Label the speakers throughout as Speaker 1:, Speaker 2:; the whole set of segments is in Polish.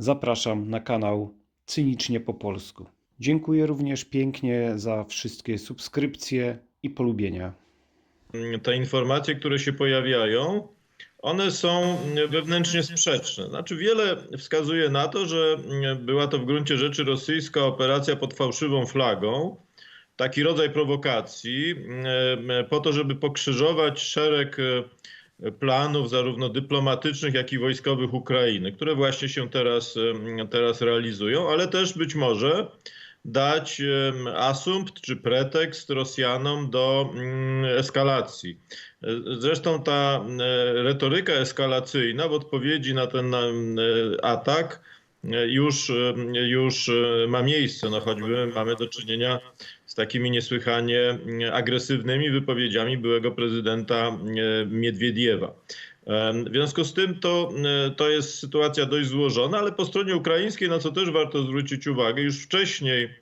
Speaker 1: Zapraszam na kanał Cynicznie po polsku. Dziękuję również pięknie za wszystkie subskrypcje i polubienia.
Speaker 2: te informacje, które się pojawiają, one są wewnętrznie sprzeczne. Znaczy, wiele wskazuje na to, że była to w gruncie rzeczy rosyjska operacja pod fałszywą flagą, taki rodzaj prowokacji, po to, żeby pokrzyżować szereg planów, zarówno dyplomatycznych, jak i wojskowych Ukrainy, które właśnie się teraz, teraz realizują, ale też być może dać asumpt czy pretekst Rosjanom do mm, eskalacji. Zresztą ta retoryka eskalacyjna w odpowiedzi na ten atak już, e, już e, ma miejsce. No choćby mamy do czynienia z takimi niesłychanie mm, agresywnymi wypowiedziami byłego prezydenta e, Miedwiediewa. W związku z tym to, e, to jest sytuacja dość złożona, ale po stronie ukraińskiej, na co też warto zwrócić uwagę, już wcześniej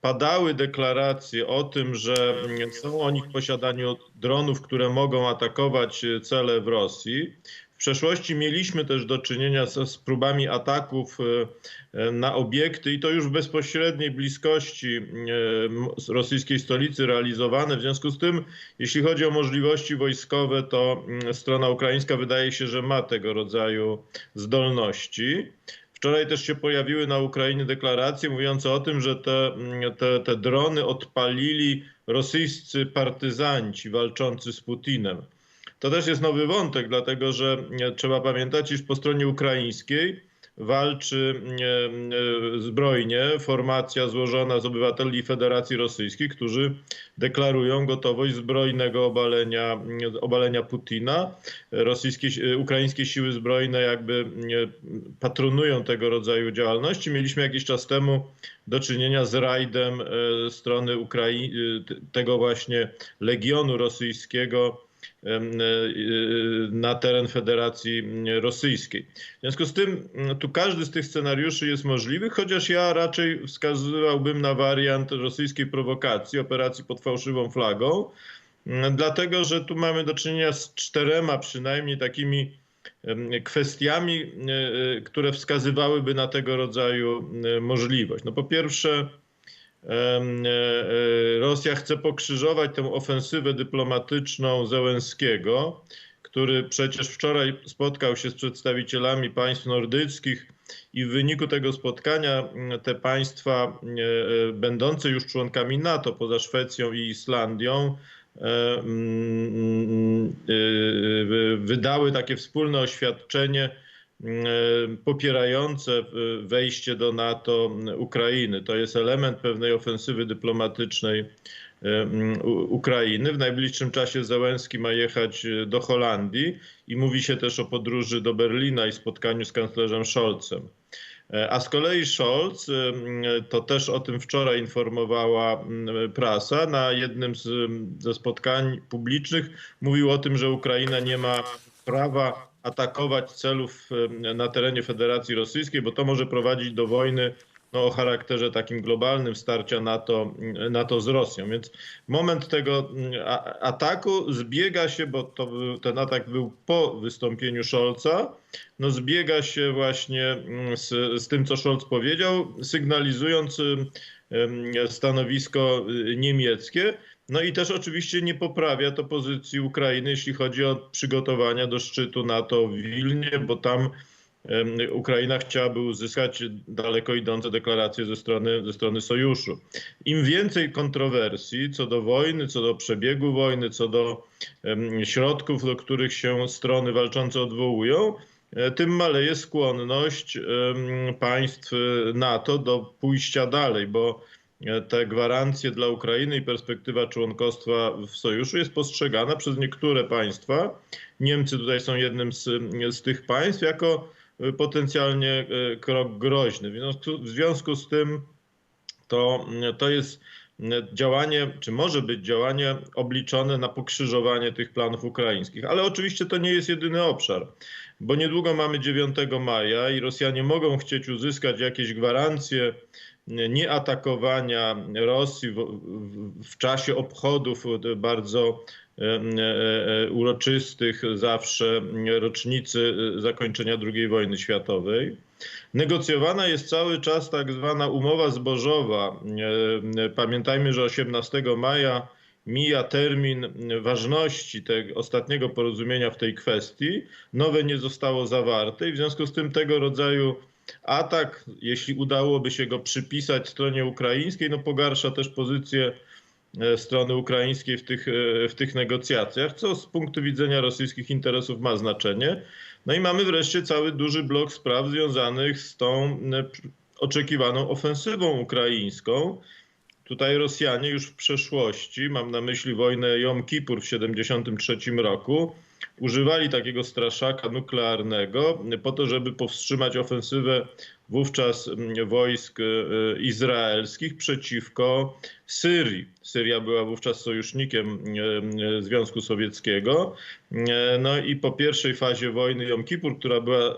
Speaker 2: padały deklaracje o tym, że są oni w posiadaniu dronów, które mogą atakować e, cele w Rosji. W przeszłości mieliśmy też do czynienia z, z próbami ataków e, e, na obiekty i to już w bezpośredniej bliskości e, rosyjskiej stolicy realizowane. W związku z tym, jeśli chodzi o możliwości wojskowe, to mm, strona ukraińska wydaje się, że ma tego rodzaju zdolności. Wczoraj też się pojawiły na Ukrainie deklaracje mówiące o tym, że te, mm, te, te drony odpalili rosyjscy partyzanci walczący z Putinem. To też jest nowy wątek, dlatego że e, trzeba pamiętać, iż po stronie ukraińskiej walczy e, e, zbrojnie formacja złożona z obywateli Federacji Rosyjskiej, którzy deklarują gotowość zbrojnego obalenia, obalenia Putina. Rosyjskie, ukraińskie siły zbrojne jakby patronują tego rodzaju działalności. Mieliśmy jakiś czas temu do czynienia z rajdem strony Ukrai- tego właśnie legionu rosyjskiego na teren Federacji Rosyjskiej. W związku z tym m, tu każdy z tych scenariuszy jest możliwy, chociaż ja raczej wskazywałbym na wariant rosyjskiej prowokacji, operacji pod fałszywą flagą, m, dlatego że tu mamy do czynienia z czterema przynajmniej takimi kwestiami, e, e, które wskazywałyby na tego rodzaju e, możliwość. No po pierwsze, e, e, Rosja chce pokrzyżować tę ofensywę dyplomatyczną Zełenskiego, który przecież wczoraj spotkał się z przedstawicielami państw nordyckich i w wyniku tego spotkania m, te państwa e, e, będące już członkami NATO poza Szwecją i Islandią e, mm, e, wydały takie wspólne oświadczenie e, popierające e, wejście do NATO Ukrainy. To jest element pewnej ofensywy dyplomatycznej e, Ukrainy. W najbliższym czasie Zełenski ma jechać e, do Holandii i mówi się też o podróży do Berlina i spotkaniu z kanclerzem Scholzem. E, A z kolei Scholz, e, to też o tym wczoraj informowała prasa, na jednym z, ze spotkań publicznych mówił o tym, że Ukraina nie ma prawa atakować celów na terenie Federacji Rosyjskiej, bo to może prowadzić do wojny no, o charakterze takim globalnym starcia NATO, NATO z Rosją. Więc moment tego ataku zbiega się, bo to był, ten atak był po wystąpieniu Scholza, no zbiega się właśnie z, z tym, co Scholz powiedział, sygnalizując stanowisko y, niemieckie. No i też oczywiście nie poprawia to pozycji Ukrainy, jeśli chodzi o przygotowania do szczytu NATO w Wilnie, bo tam Ukraina chciałaby uzyskać daleko idące deklaracje ze strony, ze strony sojuszu. Im więcej kontrowersji co do wojny, co do przebiegu wojny, co do em, środków, do których się strony walczące odwołują, e, tym maleje skłonność em, państw NATO do pójścia dalej, bo te gwarancje dla Ukrainy i perspektywa członkostwa w sojuszu jest postrzegana przez niektóre państwa. Niemcy tutaj są jednym z, z tych państw jako e, potencjalnie e, krok groźny. W związku, z tym to, to jest działanie, czy może być działanie obliczone na pokrzyżowanie tych planów ukraińskich. Ale oczywiście to nie jest jedyny obszar, bo niedługo mamy 9 maja i Rosjanie mogą chcieć uzyskać jakieś gwarancje nieatakowania Rosji w, w, czasie obchodów bardzo e, e, uroczystych zawsze rocznicy zakończenia II wojny światowej. Negocjowana jest cały czas tak zwana umowa zbożowa. E, Pamiętajmy, że 18 maja mija termin ważności tego ostatniego porozumienia w tej kwestii. Nowe nie zostało zawarte i w związku z tym tego rodzaju atak, jeśli udałoby się go przypisać stronie ukraińskiej, no pogarsza też pozycję e, strony ukraińskiej w tych, e, w tych negocjacjach, co z punktu widzenia rosyjskich interesów ma znaczenie. No i mamy wreszcie cały duży blok spraw związanych z tą e, oczekiwaną ofensywą ukraińską. Tutaj Rosjanie już w przeszłości, mam na myśli wojnę Jom Kippur w 1973 roku, używali takiego straszaka nuklearnego po to, żeby powstrzymać ofensywę wówczas mm, wojsk e, izraelskich przeciwko Syrii. Syria była wówczas sojusznikiem e, Związku Sowieckiego. No i po pierwszej fazie wojny Jom Kippur, która była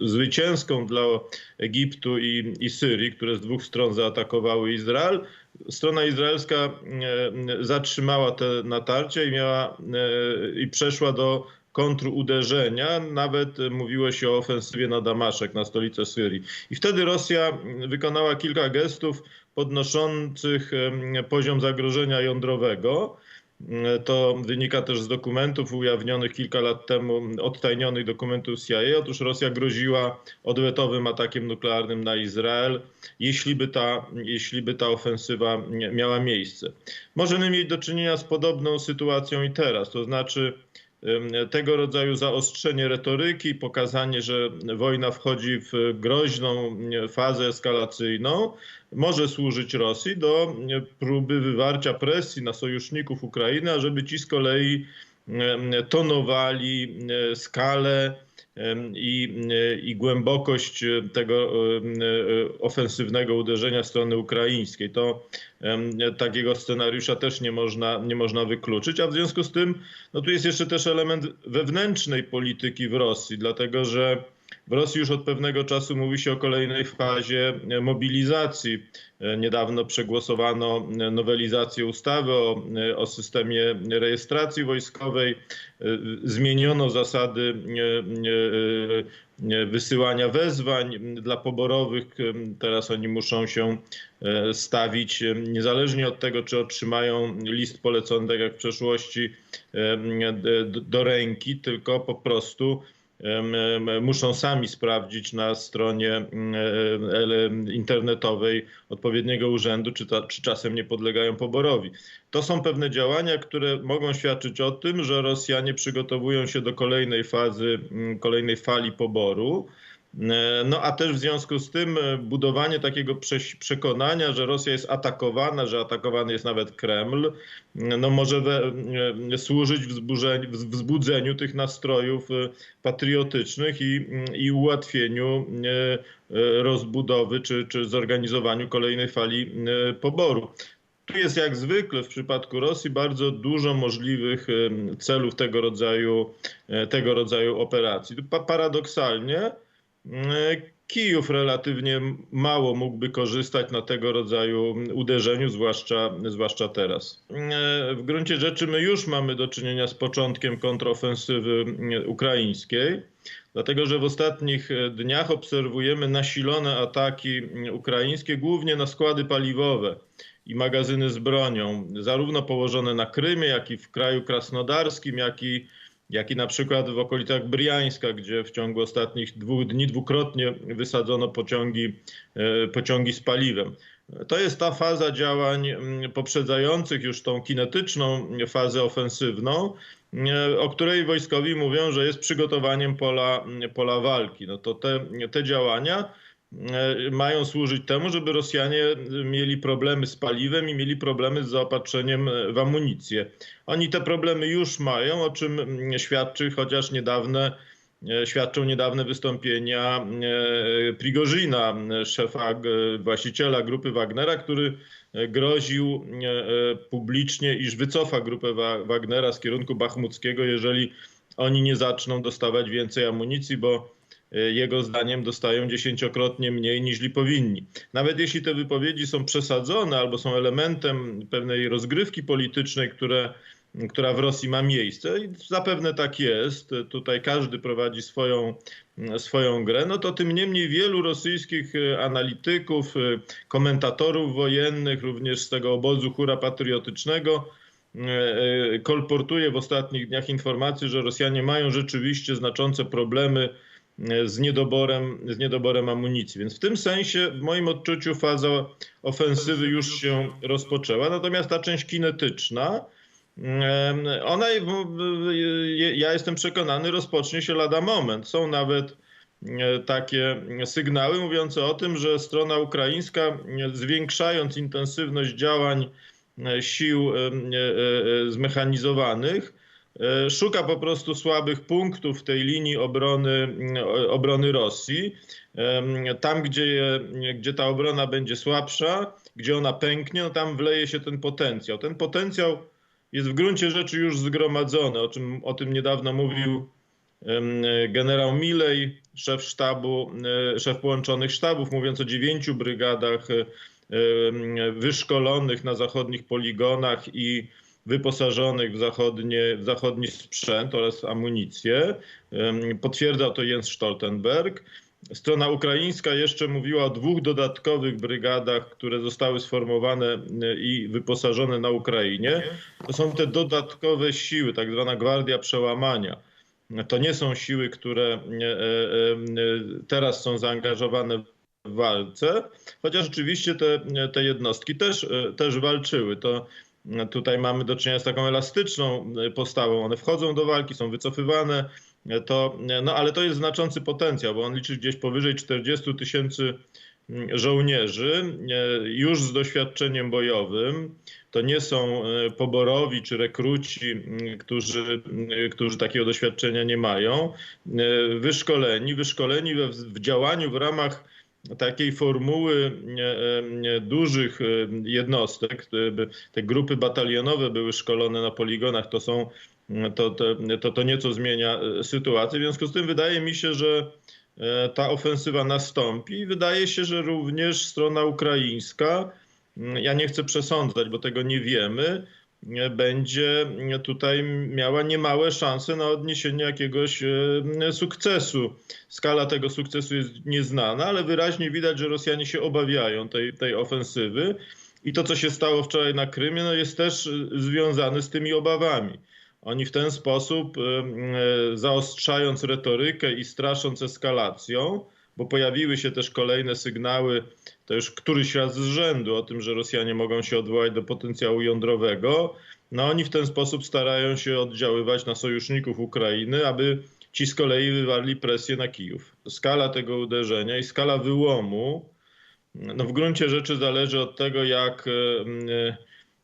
Speaker 2: zwycięską dla Egiptu i, i Syrii, które z dwóch stron zaatakowały Izrael, strona izraelska e, zatrzymała te natarcia i miała e, i przeszła do kontruderzenia. Nawet mówiło się o ofensywie na Damaszek, na stolicę Syrii. I wtedy Rosja wykonała kilka gestów podnoszących poziom zagrożenia jądrowego. To wynika też z dokumentów ujawnionych kilka lat temu, odtajnionych dokumentów CIA. Otóż Rosja groziła odwetowym atakiem nuklearnym na Izrael, jeśli by ta, jeśli by ta ofensywa miała miejsce. Możemy mieć do czynienia z podobną sytuacją i teraz, to znaczy tego rodzaju zaostrzenie retoryki, pokazanie, że wojna wchodzi w groźną fazę eskalacyjną, może służyć Rosji do em, próby wywarcia presji na sojuszników Ukrainy, ażeby ci z kolei em, tonowali em, skalę i, i głębokość tego e, ofensywnego uderzenia strony ukraińskiej. To takiego scenariusza też nie można, nie można wykluczyć, a w związku z tym no tu jest jeszcze też element wewnętrznej polityki w Rosji, dlatego że w Rosji już od pewnego czasu mówi się o kolejnej fazie mobilizacji. Niedawno przegłosowano nowelizację ustawy o, o systemie rejestracji wojskowej. Zmieniono zasady e, e, e, wysyłania wezwań dla poborowych. Teraz oni muszą się stawić niezależnie od tego, czy otrzymają list polecony, tak jak w przeszłości, do ręki, tylko po prostu muszą sami sprawdzić na stronie internetowej odpowiedniego urzędu, czy, ta, czy czasem nie podlegają poborowi. To są pewne działania, które mogą świadczyć o tym, że Rosjanie przygotowują się do kolejnej fazy, kolejnej fali poboru. E, No a też w związku z tym e, budowanie takiego przekonania, że Rosja jest atakowana, że atakowany jest nawet Kreml, e, no może we, służyć wzbudzeniu tych nastrojów patriotycznych i, mm, i ułatwieniu rozbudowy czy, czy zorganizowaniu kolejnej fali poboru. Tu jest jak zwykle w przypadku Rosji bardzo dużo możliwych celów tego rodzaju, tego rodzaju operacji. Paradoksalnie Kijów relatywnie mało mógłby korzystać na tego rodzaju uderzeniu, zwłaszcza, zwłaszcza teraz. E, W gruncie rzeczy my już mamy do czynienia z początkiem kontrofensywy e, ukraińskiej, dlatego że w ostatnich e, dniach obserwujemy nasilone ataki e, ukraińskie, głównie na składy paliwowe i magazyny z bronią, zarówno położone na Krymie, jak i w kraju krasnodarskim, jak i, jak i na przykład w okolicach Briańska, gdzie w ciągu ostatnich dwóch dni dwukrotnie wysadzono pociągi, e, pociągi z paliwem. To jest ta faza działań mm, poprzedzających już tą kinetyczną fazę ofensywną, e, o której wojskowi mówią, że jest przygotowaniem pola, pola walki. No to te, te działania mają służyć temu, żeby Rosjanie mieli problemy z paliwem i mieli problemy z zaopatrzeniem e, w amunicję. Oni te problemy już mają, o czym mm, świadczy chociaż niedawne e, świadczą niedawne wystąpienia e, Prigorzyna, e, szefa, e, właściciela grupy Wagnera, który e, groził e, e, publicznie, iż wycofa grupę Wa- Wagnera z kierunku Bachmuckiego, jeżeli oni nie zaczną dostawać więcej amunicji, bo e, jego zdaniem dostają dziesięciokrotnie mniej niż powinni. Nawet jeśli te wypowiedzi są przesadzone albo są elementem pewnej rozgrywki politycznej, które która w Rosji ma miejsce i zapewne tak jest. Tutaj każdy prowadzi swoją, swoją grę. No to tym niemniej wielu rosyjskich analityków, komentatorów wojennych, również z tego obozu hura patriotycznego, kolportuje w ostatnich dniach informacje, że Rosjanie mają rzeczywiście znaczące problemy z niedoborem, z niedoborem amunicji. Więc w tym sensie, w moim odczuciu, faza ofensywy już się rozpoczęła. Natomiast ta część kinetyczna, ona, ja jestem przekonany, rozpocznie się lada moment. Są nawet takie sygnały mówiące o tym, że strona ukraińska, zwiększając intensywność działań sił zmechanizowanych, szuka po prostu słabych punktów tej linii obrony, obrony Rosji. Tam, gdzie, gdzie ta obrona będzie słabsza, gdzie ona pęknie, no tam wleje się ten potencjał. Ten potencjał jest w gruncie rzeczy już zgromadzony, o, czym, o tym niedawno mówił generał Milej, szef sztabu, szef połączonych sztabów, mówiąc o dziewięciu brygadach wyszkolonych na zachodnich poligonach i wyposażonych w, zachodnie, w zachodni sprzęt oraz amunicję. Potwierdzał to Jens Stoltenberg. Strona ukraińska jeszcze mówiła o dwóch dodatkowych brygadach, które zostały sformowane i wyposażone na Ukrainie. To są te dodatkowe siły, tak zwana Gwardia Przełamania. To nie są siły, które e, e, e, teraz są zaangażowane w walce, chociaż rzeczywiście te, te jednostki też, też walczyły. To tutaj mamy do czynienia z taką elastyczną postawą. One wchodzą do walki, są wycofywane, to, no ale to jest znaczący potencjał, bo on liczy gdzieś powyżej 40 tysięcy żołnierzy już z doświadczeniem bojowym. To nie są poborowi czy rekruci, którzy, którzy takiego doświadczenia nie mają. Wyszkoleni, wyszkoleni w, w działaniu w ramach takiej formuły dużych jednostek, te grupy batalionowe były szkolone na poligonach, to są, to, to, to, nieco zmienia sytuację. W związku z tym wydaje mi się, że ta ofensywa nastąpi. Wydaje się, że również strona ukraińska, ja nie chcę przesądzać, bo tego nie wiemy, będzie tutaj miała niemałe szanse na odniesienie jakiegoś e, sukcesu. Skala tego sukcesu jest nieznana, ale wyraźnie widać, że Rosjanie się obawiają tej, tej ofensywy. I to, co się stało wczoraj na Krymie, no jest też związane z tymi obawami. Oni w ten sposób, e, e, zaostrzając retorykę i strasząc eskalacją, bo pojawiły się też kolejne sygnały, to już któryś raz z rzędu o tym, że Rosjanie mogą się odwołać do potencjału jądrowego. No oni w ten sposób starają się oddziaływać na sojuszników Ukrainy, aby ci z kolei wywarli presję na Kijów. Skala tego uderzenia i skala wyłomu, no w gruncie rzeczy zależy od tego, jak, e,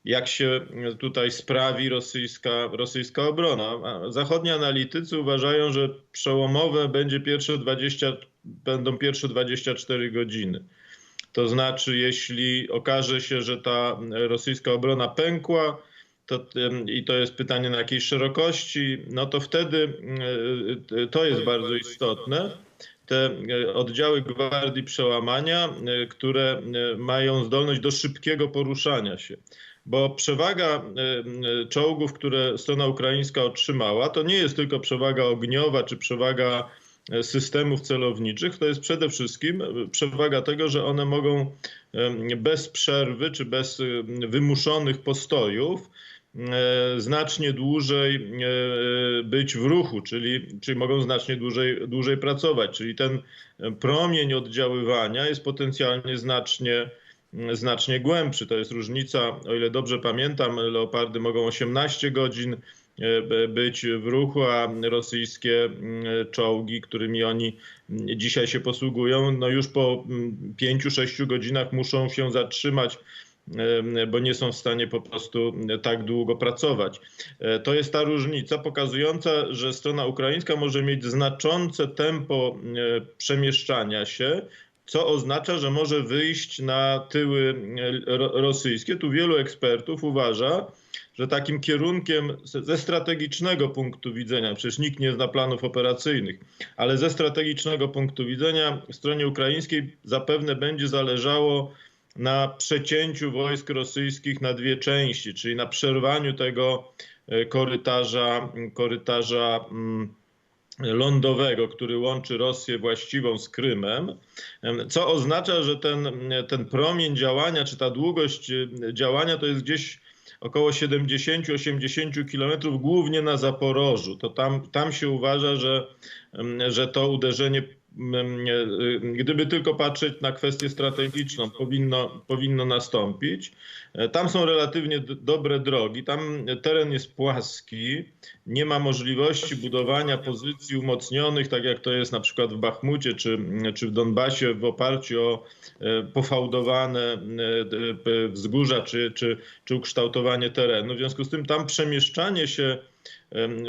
Speaker 2: jak się tutaj sprawi rosyjska, rosyjska obrona. Zachodni analitycy uważają, że przełomowe będzie pierwsze 20 będą pierwsze 24 godziny. To znaczy, jeśli okaże się, że ta rosyjska obrona pękła, to, i to jest pytanie na jakiej szerokości, no to wtedy e, to jest bardzo istotne. Te e, oddziały gwardii przełamania, e, które mają zdolność do szybkiego poruszania się. Bo przewaga czołgów, które strona ukraińska otrzymała, to nie jest tylko przewaga ogniowa czy przewaga systemów celowniczych, to jest przede wszystkim przewaga tego, że one mogą bez przerwy czy bez wymuszonych postojów znacznie dłużej być w ruchu, czyli, czyli mogą znacznie dłużej, dłużej pracować. Czyli ten promień oddziaływania jest potencjalnie znacznie, znacznie głębszy. To jest różnica, o ile dobrze pamiętam, leopardy mogą 18 godzin być w ruchu, a rosyjskie mm, czołgi, którymi oni dzisiaj się posługują, no już po 5-6 godzinach muszą się zatrzymać e, bo nie są w stanie po prostu tak długo pracować. E, to jest ta różnica pokazująca, że strona ukraińska może mieć znaczące tempo przemieszczania się, co oznacza, że może wyjść na tyły rosyjskie. Tu wielu ekspertów uważa, że takim kierunkiem ze strategicznego punktu widzenia, przecież nikt nie zna planów operacyjnych, ale ze strategicznego punktu widzenia stronie ukraińskiej zapewne będzie zależało na przecięciu wojsk rosyjskich na dwie części, czyli na przerwaniu tego e, korytarza, korytarza mm, lądowego, który łączy Rosję właściwą z Krymem, em, co oznacza, że ten, ten promień działania, czy ta długość e, działania to jest gdzieś około 70-80 kilometrów, głównie na Zaporożu. To tam, tam się uważa, że, że to uderzenie, gdyby tylko patrzeć na kwestię strategiczną, powinno, powinno nastąpić. E, Tam są relatywnie dobre drogi, tam teren jest płaski, nie ma możliwości budowania pozycji umocnionych, tak jak to jest na przykład w Bachmucie czy, czy w Donbasie w oparciu o e, pofałdowane e, wzgórza czy, czy, czy ukształtowanie terenu. W związku z tym tam przemieszczanie się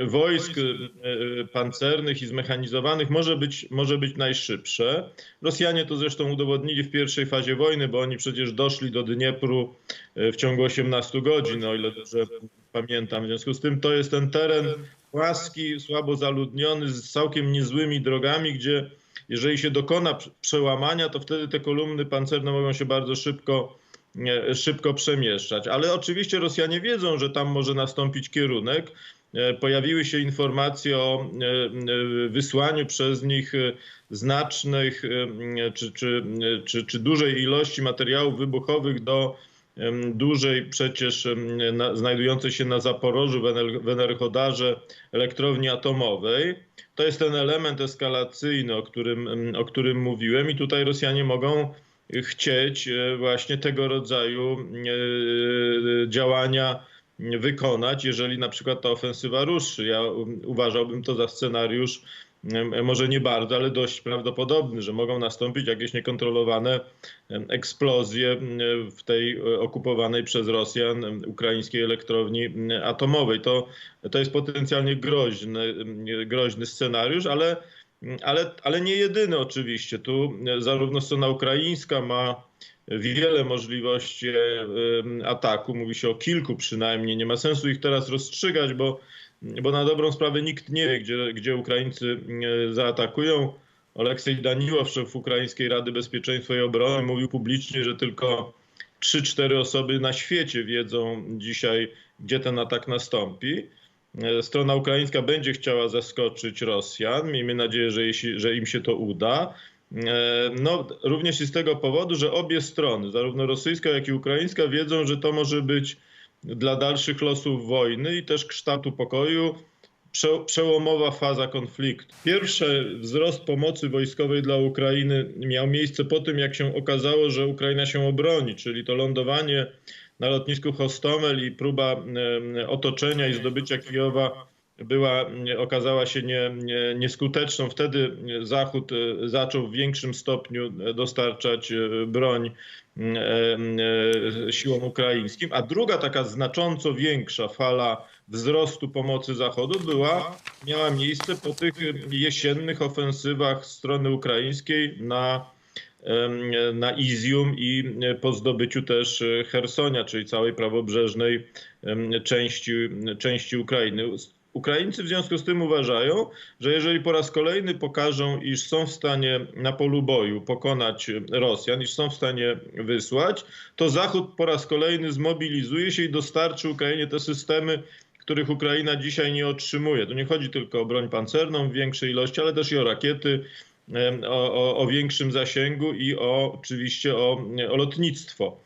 Speaker 2: wojsk e, pancernych i zmechanizowanych może być, może być najszybsze. Rosjanie to zresztą udowodnili w pierwszej fazie wojny, bo oni przecież doszli do Dniepru e, w ciągu 18 godzin, o ile dobrze pamiętam. W związku z tym to jest ten teren płaski, słabo zaludniony, z całkiem niezłymi drogami, gdzie jeżeli się dokona prze- przełamania, to wtedy te kolumny pancerne mogą się bardzo szybko, e, szybko przemieszczać. Ale oczywiście Rosjanie wiedzą, że tam może nastąpić kierunek. E, Pojawiły się informacje o e, e, wysłaniu przez nich znacznych czy, czy, czy, czy dużej ilości materiałów wybuchowych do dużej przecież znajdującej się na Zaporożu w w Enerchodarze elektrowni atomowej. To jest ten element eskalacyjny, o którym, o którym mówiłem i tutaj Rosjanie mogą chcieć właśnie tego rodzaju działania wykonać, jeżeli na przykład ta ofensywa ruszy. Ja um, uważałbym to za scenariusz może nie bardzo, ale dość prawdopodobny, że mogą nastąpić jakieś niekontrolowane eksplozje w tej e, okupowanej przez Rosjan ukraińskiej elektrowni atomowej. To, to jest potencjalnie groźny, groźny scenariusz, ale, ale, ale nie jedyny oczywiście. Tu e, zarówno strona ukraińska ma wiele możliwości em, ataku. Mówi się o kilku przynajmniej. Nie ma sensu ich teraz rozstrzygać, bo, bo na dobrą sprawę nikt nie wie, gdzie, gdzie Ukraińcy e, zaatakują. Oleksiej Daniłow, szef Ukraińskiej Rady Bezpieczeństwa i Obrony, mówił publicznie, że tylko 3-4 osoby na świecie wiedzą dzisiaj, gdzie ten atak nastąpi. E, Strona ukraińska będzie chciała zaskoczyć Rosjan. Miejmy nadzieję, że, jeśli, że im się to uda. E, No, również i z tego powodu, że obie strony, zarówno rosyjska, jak i ukraińska, wiedzą, że to może być dla dalszych losów wojny i też kształtu pokoju prze- przełomowa faza konfliktu. Pierwszy wzrost pomocy wojskowej dla Ukrainy miał miejsce po tym, jak się okazało, że Ukraina się obroni, czyli to lądowanie na lotnisku Hostomel i próba otoczenia i zdobycia Kijowa była, okazała się nie, nie, nieskuteczną. Wtedy Zachód e, zaczął w większym stopniu dostarczać e, broń e, e, siłom ukraińskim, a druga taka znacząco większa fala wzrostu pomocy Zachodu była, miała miejsce po tych jesiennych ofensywach strony ukraińskiej na na Izium i po zdobyciu też Hersonia, czyli całej prawobrzeżnej części, części Ukrainy. Ukraińcy w związku z tym uważają, że jeżeli po raz kolejny pokażą, iż są w stanie na polu boju pokonać Rosjan, iż są w stanie wysłać, to Zachód po raz kolejny zmobilizuje się i dostarczy Ukrainie te systemy, których Ukraina dzisiaj nie otrzymuje. Tu nie chodzi tylko o broń pancerną w większej ilości, ale też i o rakiety, o, o, o większym zasięgu i o, oczywiście o, o lotnictwo.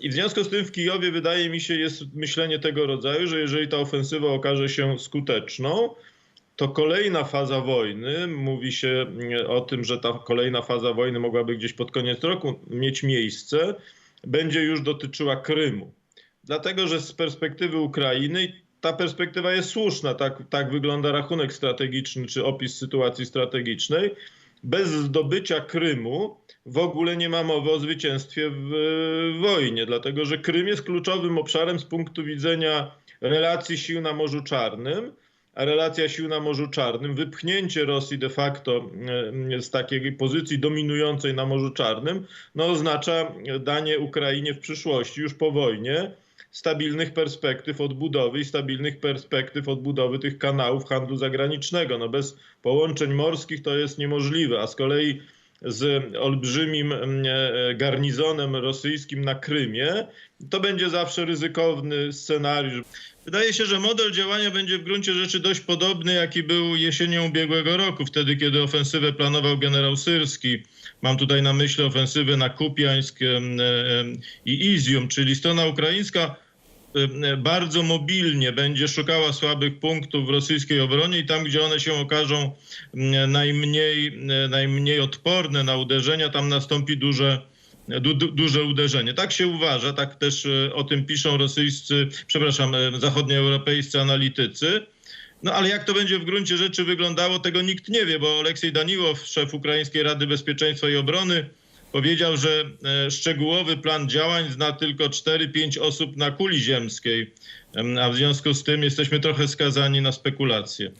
Speaker 2: I w związku z tym w Kijowie wydaje mi się jest myślenie tego rodzaju, że jeżeli ta ofensywa okaże się skuteczną, to kolejna faza wojny, mówi się mm, o tym, że ta kolejna faza wojny mogłaby gdzieś pod koniec roku mieć miejsce, będzie już dotyczyła Krymu. Dlatego, że z perspektywy Ukrainy ta perspektywa jest słuszna, tak, tak wygląda rachunek strategiczny czy opis sytuacji strategicznej. Bez zdobycia Krymu w ogóle nie ma mowy o zwycięstwie w, wojnie, dlatego że Krym jest kluczowym obszarem z punktu widzenia relacji sił na Morzu Czarnym, a relacja sił na Morzu Czarnym, wypchnięcie Rosji de facto e, z takiej pozycji dominującej na Morzu Czarnym, no oznacza danie Ukrainie w przyszłości, już po wojnie, stabilnych perspektyw odbudowy i stabilnych perspektyw odbudowy tych kanałów handlu zagranicznego. No bez połączeń morskich to jest niemożliwe, a z kolei z olbrzymim mm, e, garnizonem rosyjskim na Krymie, to będzie zawsze ryzykowny scenariusz. Wydaje się, że model działania będzie w gruncie rzeczy dość podobny, jaki był jesienią ubiegłego roku, wtedy kiedy ofensywę planował generał Syrski. Mam tutaj na myśli ofensywę na Kupiańsk em, i Izium, czyli strona ukraińska bardzo mobilnie będzie szukała słabych punktów w rosyjskiej obronie i tam, gdzie one się okażą m, najmniej, m, najmniej odporne na uderzenia, tam nastąpi duże, du, du, duże uderzenie. Tak się uważa, tak też o tym piszą rosyjscy, przepraszam, zachodnioeuropejscy analitycy. No ale jak to będzie w gruncie rzeczy wyglądało, tego nikt nie wie, bo Aleksiej Daniłow, szef Ukraińskiej Rady Bezpieczeństwa i Obrony, powiedział, że e, szczegółowy plan działań zna tylko 4-5 osób na kuli ziemskiej, Em, a w związku z tym jesteśmy trochę skazani na spekulacje.